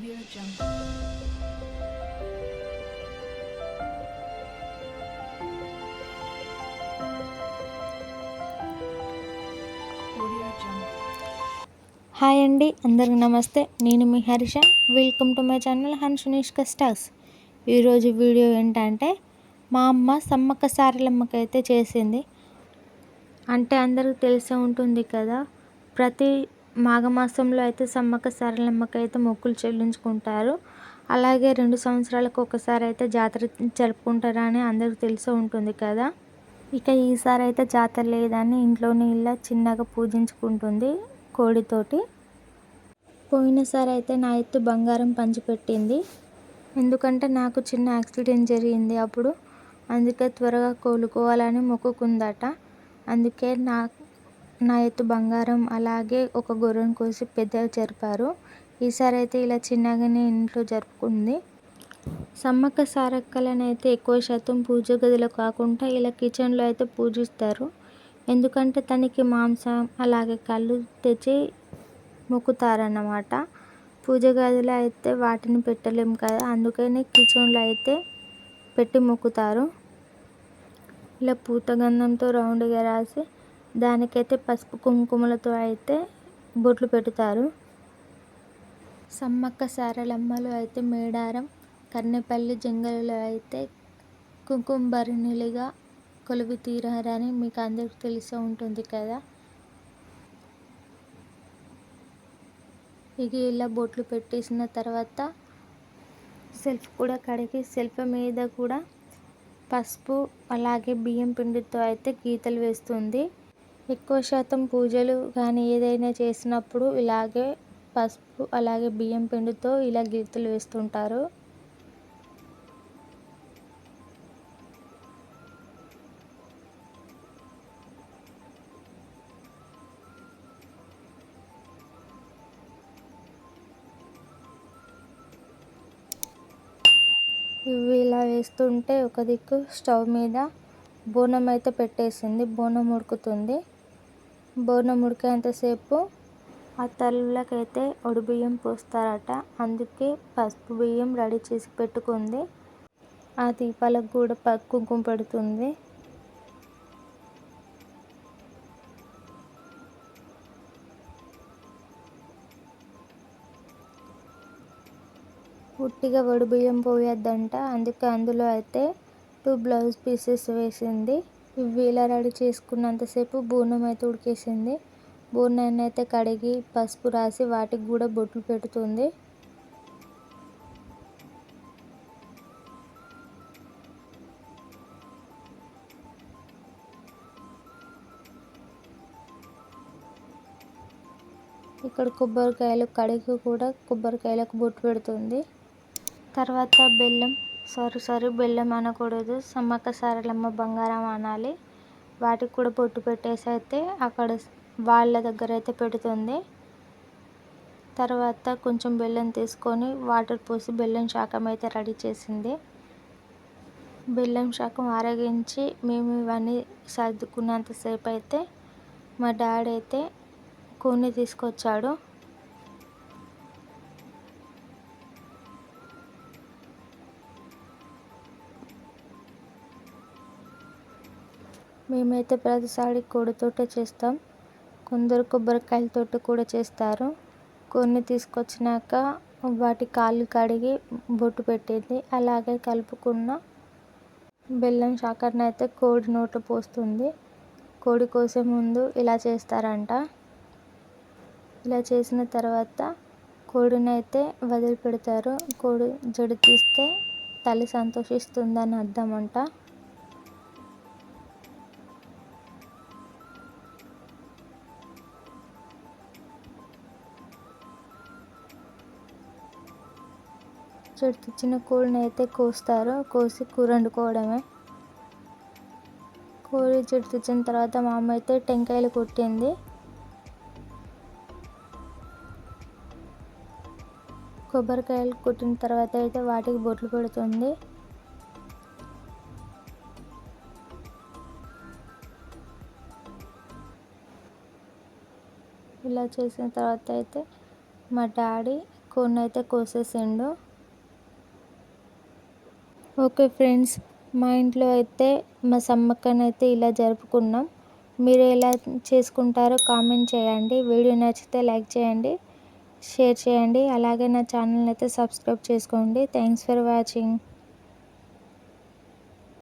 Audio Jungle. Audio Jungle. Hi అండి అందరికి నమస్తే. నేను మీ Harsha. Welcome to my channel హన్షునిష్క stocks ఈరోజు వీడియో ఏంటంటే మా అమ్మ సమ్మక్క సారలమ్మకి అయితే చేసింది. అంటే అందరికి తెలిసే ఉంటుంది కదా ప్రతి మాఘమాసంలో అయితే సమ్మక్క సారలమ్మకి అయితే మొక్కులు చెల్లించుకుంటారు. అలాగే రెండు సంవత్సరాలకు ఒకసారి అయితే జాతర జరుపుకుంటారని అందరికి తెలిసే ఉంటుంది కదా. ఇక ఈసారి అయితే జాతర లేదని ఇంట్లోనే ఇలా చిన్నగా పూజించుకుంటుంది కోడితోటి పోయినసారి అయితే నా ఎత్తు బంగారం పంచిపెట్టింది. ఎందుకంటే నాకు చిన్న యాక్సిడెంట్ జరిగింది అప్పుడు. అందుకే త్వరగా కోలుకోవాలని మొక్కుకుందట. అందుకే నా నా ఎత్తు బంగారం అలాగే ఒక గొర్రెను కోసి పెద్దగా జరిపారు. ఈసారి అయితే ఇలా చిన్నగానే ఇంట్లో జరుపుకుంది. సమ్మక్క సారక్కలను అయితే ఎక్కువ శాతం పూజ గదిలో కాకుండా ఇలా కిచెన్లో అయితే పూజిస్తారు. ఎందుకంటే తనకి మాంసం అలాగే కళ్ళు తెచ్చి మొక్కుతారన్నమాట. పూజ గదిలో అయితే వాటిని పెట్టలేము కదా అందుకని కిచెన్లో అయితే పెట్టి మొక్కుతారు. ఇలా పూతగంధంతో రౌండ్గా రాసి దానికైతే పసుపు కుంకుమలతో అయితే బొట్లు పెడతారు. సమ్మక్క సారలమ్మలు అయితే మేడారం కన్నెపల్లి జంగలలో అయితే కుంకుమ కొలువు కొలువి తీరారని మీకు అందరికి తెలిసే ఉంటుంది కదా. ఇక ఇలా బొట్లు పెట్టేసిన తర్వాత సెల్ఫ్ కూడా కడిగి సెల్ఫ్ మీద కూడా పసుపు అలాగే బియ్యం పిండితో అయితే గీతలు వేస్తుంది. ఎక్కువ శాతం పూజలు కానీ ఏదైనా చేసినప్పుడు ఇలాగే పసుపు అలాగే బియ్యం పిండితో ఇలా గీతలు వేస్తుంటారు. ఇవి ఇలా వేస్తుంటే ఒక దిక్కు స్టవ్ మీద బోనం అయితే పెట్టేసింది బోనం ఉడుకుతుంది. బోనం ఉడికేంతసేపు ఆ తల్లులకైతే బియ్యం పోస్తారట. అందుకే పసుపు బియ్యం రెడీ చేసి పెట్టుకుంది. ఆ దీపాలకు కూడా కుంకుమ పెడుతుంది. ఉట్టిగా వడి బియ్యం పోయొద్దంట. అందుకే అందులో అయితే టూ బ్లౌజ్ పీసెస్ వేసింది. ఇలా రెడీ చేసుకున్నంతసేపు బూనం అయితే ఉడికేసింది. బూనాన్ని అయితే కడిగి పసుపు రాసి వాటికి కూడా బొట్లు పెడుతుంది. ఇక్కడ కొబ్బరికాయలు కడిగి కూడా కొబ్బరికాయలకు బొట్టు పెడుతుంది. తర్వాత బెల్లం సారీ సారీ బెల్లం అనకూడదు సమ్మక్క సారలమ్మ బంగారం అనాలి. వాటికి కూడా బొట్టు పెట్టేసి అయితే అక్కడ వాళ్ళ దగ్గర అయితే పెడుతుంది. తర్వాత కొంచెం బెల్లం తీసుకొని వాటర్ పోసి బెల్లం శాఖం అయితే రెడీ చేసింది. బెల్లం శాఖం ఆరగించి మేము ఇవన్నీ సర్దుకున్నంతసేపు అయితే మా డాడీ అయితే కొన్ని తీసుకొచ్చాడు. మేమైతే ప్రతిసారి కోడితోటే చేస్తాం. కొందరు కొబ్బరికాయలతోటి కూడా చేస్తారు. కొన్ని తీసుకొచ్చినాక వాటి కాళ్ళు కడిగి బొట్టు పెట్టేది. అలాగే కలుపుకున్న బెల్లం శాఖను అయితే కోడి నోట్లో పోస్తుంది. కోడి కోసే ముందు ఇలా చేస్తారంట. ఇలా చేసిన తర్వాత కోడిని అయితే వదిలిపెడతారు. కోడి జడి తీస్తే తల్లి సంతోషిస్తుందని అర్థం అంట చెట్టు తెచ్చిన కోడిని అయితే కోస్తారు. కోసి కూర వండుకోవడమే కోడి చెట్టు తెచ్చిన తర్వాత మా అమ్మ అయితే టెంకాయలు కొట్టింది. కొబ్బరికాయలు కొట్టిన తర్వాత అయితే వాటికి బొట్లు పెడుతుంది. ఇలా చేసిన తర్వాత అయితే మా డాడీ కోడిని అయితే కోసేసిండు. ఓకే ఫ్రెండ్స్ మా ఇంట్లో అయితే మా సమ్మక్కని అయితే ఇలా జరుపుకున్నాం. మీరు ఎలా చేసుకుంటారో కామెంట్ చేయండి. వీడియో నచ్చితే లైక్ చేయండి షేర్ చేయండి. అలాగే నా ఛానల్ అయితే సబ్స్క్రైబ్ చేసుకోండి. Thanks for watching.